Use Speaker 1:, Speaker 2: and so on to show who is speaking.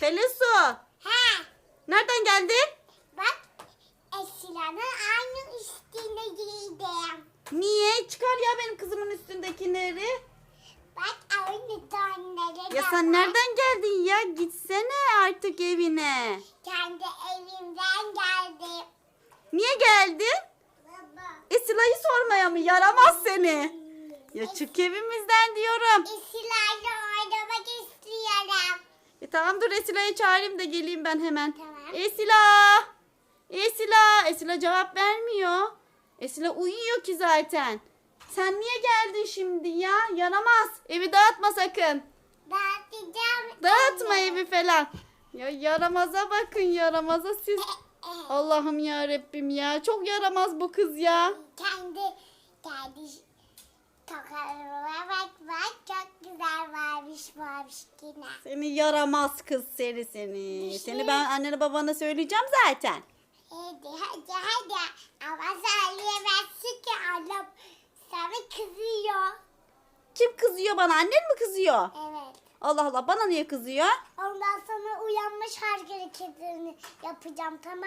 Speaker 1: Pelesu.
Speaker 2: He.
Speaker 1: Nereden geldin?
Speaker 2: Bak. Esra'nın aynı üstüne giydim.
Speaker 1: Niye? Çıkar ya benim kızımın üstündekileri.
Speaker 2: Bak aynı tonları
Speaker 1: Ya
Speaker 2: da
Speaker 1: sen
Speaker 2: var.
Speaker 1: nereden geldin ya? Gitsene artık evine.
Speaker 2: Kendi evimden geldim.
Speaker 1: Niye geldin?
Speaker 2: Baba.
Speaker 1: Esila'yı sormaya mı? Yaramaz seni. Ya çık evimizden diyorum.
Speaker 2: Esra'yla.
Speaker 1: E tamam dur Esila'yı çağırayım da geleyim ben hemen.
Speaker 2: Tamam.
Speaker 1: Esila! Esila! Esila cevap vermiyor. Esila uyuyor ki zaten. Sen niye geldin şimdi ya? Yaramaz. Evi dağıtma sakın.
Speaker 2: Dağıtacağım.
Speaker 1: Dağıtma evi falan. Ya yaramaza bakın yaramaza siz. Allah'ım ya Rabbim ya. Çok yaramaz bu kız ya.
Speaker 2: Kendi kendi tokalarıma bak bak yine.
Speaker 1: Seni yaramaz kız seni seni. Seni ben annene babana söyleyeceğim zaten.
Speaker 2: Hadi hadi hadi ama söyleyemezsin ki annem sana kızıyor.
Speaker 1: Kim kızıyor bana? Annen mi kızıyor?
Speaker 2: Evet.
Speaker 1: Allah Allah bana niye kızıyor?
Speaker 2: Ondan sonra uyanmış hareketlerini yapacağım tamam mı?